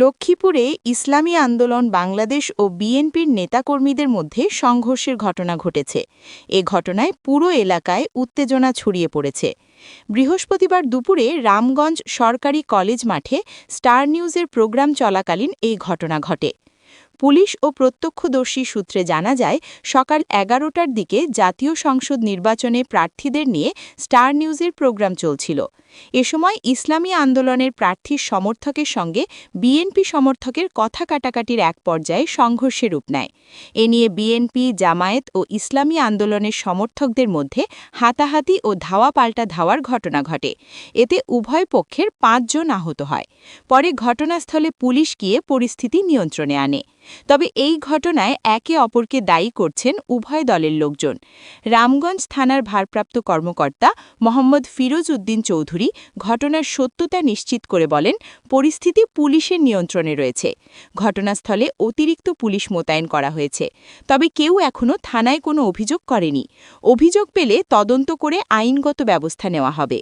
লক্ষ্মীপুরে ইসলামী আন্দোলন, বাংলাদেশ ও বিএনপির নেতাকর্মীদের মধ্যে সংঘর্ষের ঘটনা ঘটেছে। এ ঘটনায় পুরো এলাকায় উত্তেজনা ছড়িয়ে পড়েছে। বৃহস্পতিবার দুপুরে রামগঞ্জ সরকারি কলেজ মাঠে স্টার নিউজের প্রোগ্রাম চলাকালীন এই ঘটনা ঘটে। পুলিশ ও প্রত্যক্ষদর্শী সূত্রে জানা যায়, সকাল এগারোটার দিকে জাতীয় সংসদ নির্বাচনে প্রার্থীদের নিয়ে স্টার নিউজের প্রোগ্রাম চলছিল। এ সময় ইসলামী আন্দোলনের প্রার্থীর সমর্থকের সঙ্গে বিএনপি সমর্থকের কথা কাটাকাটির এক পর্যায়ে সংঘর্ষের রূপ নেয়। এ নিয়ে বিএনপি, জামায়াত ও ইসলামী আন্দোলনের সমর্থকদের মধ্যে হাতাহাতি ও ধাওয়া পাল্টা ধাওয়ার ঘটনা ঘটে। এতে উভয় পক্ষের পাঁচজন আহত হয়। পরে ঘটনাস্থলে পুলিশ গিয়ে পরিস্থিতি নিয়ন্ত্রণে আনে। তবে এই ঘটনায় একে অপরকে দায়ী করছেন উভয় দলের লোকজন। রামগঞ্জ থানার ভারপ্রাপ্ত কর্মকর্তা মোহাম্মদ ফিরোজ উদ্দিন চৌধুরী ঘটনার সত্যতা নিশ্চিত করে বলেন, পরিস্থিতি পুলিশের নিয়ন্ত্রণে রয়েছে। ঘটনাস্থলে অতিরিক্ত পুলিশ মোতায়েন করা হয়েছে। তবে কেউ এখনও থানায় কোনো অভিযোগ করেনি। অভিযোগ পেলে তদন্ত করে আইনগত ব্যবস্থা নেওয়া হবে।